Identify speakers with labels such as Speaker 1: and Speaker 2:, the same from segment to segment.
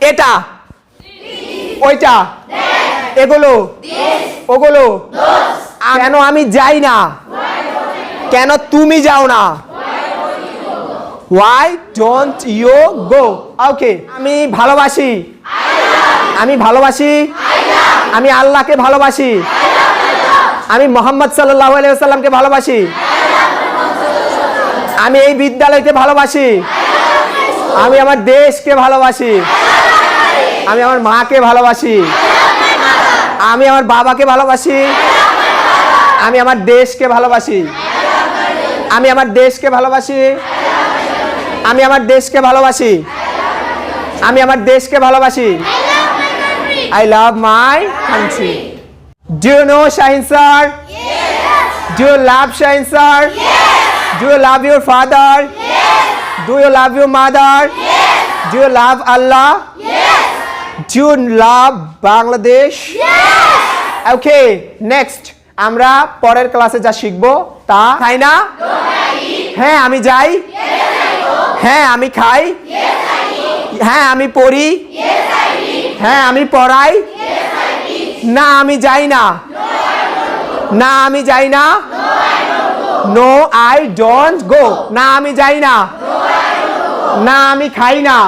Speaker 1: এটা ওইটা এগুলো ওগুলো কেন আমি যাই না? কেন তুমি যাও না? Why don't you go okay আমি ভালোবাসি। আমি ভালোবাসি। আমি আল্লাহকে ভালোবাসি। আমি মোহাম্মদ সাল্লাহ আলাইসাল্লামকে ভালোবাসি। আমি এই বিদ্যালয়কে ভালোবাসি। আমি আমার দেশকে ভালোবাসি। আমি আমার মাকে ভালোবাসি। আমি আমার বাবাকে ভালোবাসি। আমি আমার দেশকে ভালোবাসি। আমি আমার দেশকে ভালোবাসি। আমি আমার দেশকে ভালোবাসি। আমি আমার দেশকে ভালোবাসি। I love my country do know Shahin sir do you love Shahin sir do you love your father do you love your mother do you love Allah you love Bangladesh okay next আমরা পরের ক্লাসে যা শিখব তা খাই না? হ্যাঁ আমি যাই? হ্যাঁ আমি খাই? হ্যাঁ আমি পড়ি? হ্যাঁ আমি পড়াই? না আমি যাই না? না আমি যাই না? নো আই ডোন্ট গো না আমি যাই না? না আমি খাই না?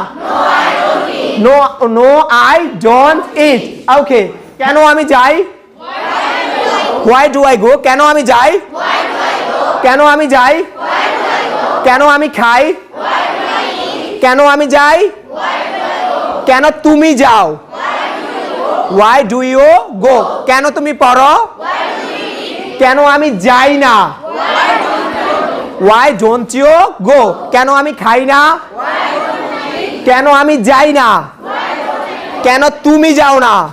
Speaker 1: No no I don't eat okay কেন আমি যাই? হোয়াই ডু আই গো কেন আমি যাই? কেন আমি যাই? কেন আমি খাই? কেন আমি যাই? কেন তুমি যাও? ওয়াই ডু ইউ গো কেন তুমি পড়ো? কেন আমি যাই না? ওয়াই ডোন্ট ইউ গো কেন আমি খাই না? কেন আমি যাই না? কেন তুমি যাও না?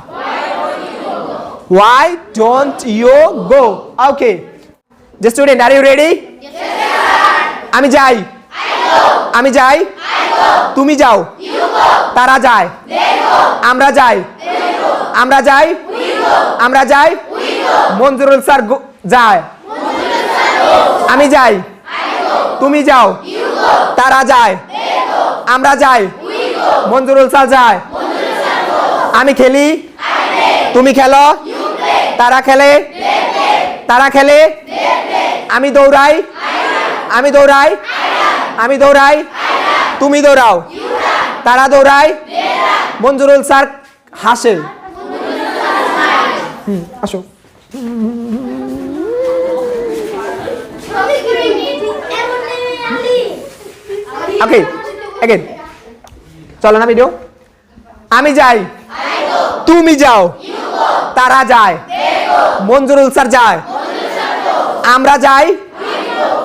Speaker 1: Why don't you go okay যে স্টুডেন্ট আর ইউ রেডি আমি যাই। আমি যাই। তুমি যাও। তারা যায়। আমরা যাই। আমরা যাই। আমরা যাই। মঞ্জুরুল স্যার যায়। আমি যাই। তুমি যাও। তারা যায়। আমরা যাই। মঞ্জুরুল স্যার যায়। আমি খেলি। তুমি খেলো। তারা খেলে। তারা খেলে। আমি দৌড়াই। আমি দৌড়াই। আমি দৌড়াই। তুমি দৌড়াও। তারা দৌড়াই মঞ্জুরুল স্যার হাসে হুম, আসো। ওকে চলো না ভিডিও আমি যাই। তুমি যাও। তারা যায়। মঞ্জুরুল স্যার যায়। আমরা যাই।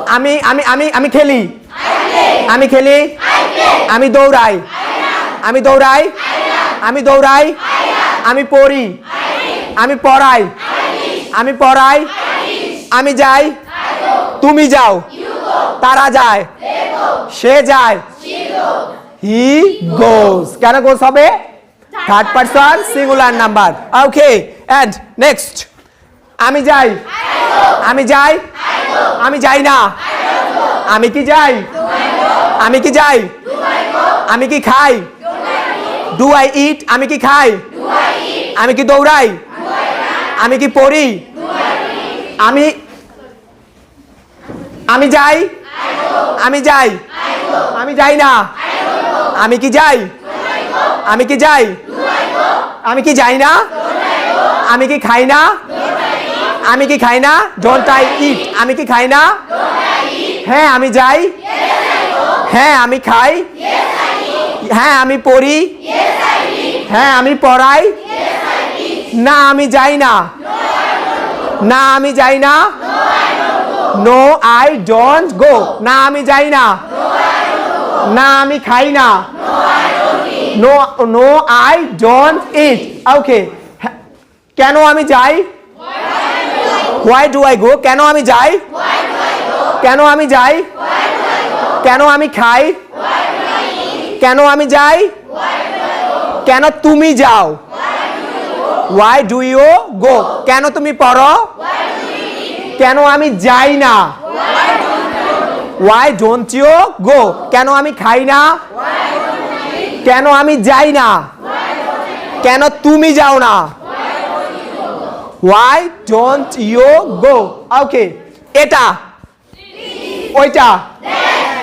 Speaker 1: আমি আমি আমি আমি খেলি। আমি খেলি। আমি দৌড়াই। আমি দৌড়াই। আমি দৌড়াই। আমি পড়ি। আমি পড়াই। আমি পড়াই। আমি যাই। তুমি যাও। তারা যায়। সে যায়। হি গোস কেন গোস হবে? Third person singular number okay and next আমি যাই। আমি যাই। আমি যাই না। আমি কি যাই? আমি কি যাই? আমি কি খাই? ডু আই ইট আমি কি খাই? আমি কি দৌড়াই? আমি কি পড়ি? আমি আমি যাই? আমি যাই? আমি যাই না। আমি কি যাই? আমি কি যাই? আমি কি যাই না? আমি কি খাই না? আমি কি খাই না? ডোন্ট আই ইট আমি কি খাই না? হ্যাঁ আমি যাই। হ্যাঁ আমি খাই। হ্যাঁ আমি পড়ি। হ্যাঁ আমি পড়াই। না, আমি যাই না। না, আমি যাই না। নো আই ডোন্ট গো না, আমি যাই না। না, আমি খাই না। No no I don't eat okay কেন আমি যাই? হোয়াই ডু আই গো কেন আমি যাই? কেন আমি যাই? কেন আমি খাই? কেন আমি যাই? কেন তুমি যাও? ওয়াই ডু ইউ গো কেন তুমি পড়ো? কেন আমি যাই না? ওয়াই ডোন্ট ইউ গো কেন আমি খাই না? কেন আমি যাই না? কেন তুমি যাও না? Why don't you go okay এটা, ওইটা,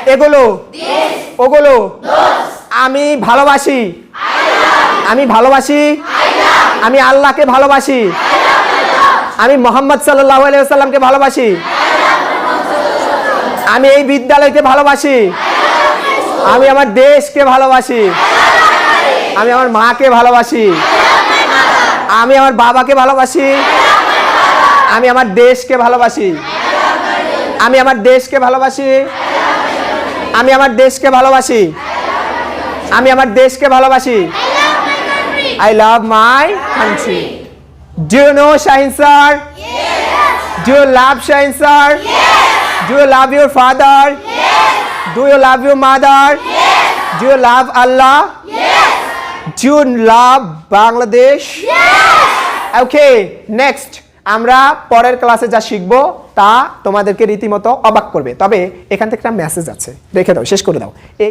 Speaker 1: এগুলো, ওগুলো, আমি ভালোবাসি। আমি ভালোবাসি। আমি আল্লাহকে ভালোবাসি। আমি মোহাম্মদ সাল্লাহ আলাইসাল্লামকে ভালোবাসি। আমি এই বিদ্যালয়কে ভালোবাসি। আমি আমার দেশকে ভালোবাসি। আমি আমার মাকে ভালোবাসি। আমি আমার বাবাকে ভালোবাসি। আমি আমার দেশকে ভালোবাসি। আমি আমার দেশকে ভালোবাসি। আমি আমার দেশকে ভালোবাসি। আমি আমার দেশকে ভালোবাসি। I love my country do know Shahin sir do love Shahin sir do Yes. Do you love your mother? Yes. Do you love Allah? Yes. Do you love Bangladesh? Yes. Okay, next. আমরা পরের ক্লাসে যা শিখব তা তোমাদেরকে রীতিমতো অবাক করবে তবে এখান থেকে একটা মেসেজ আছে রেখে দাও শেষ করে দাও এই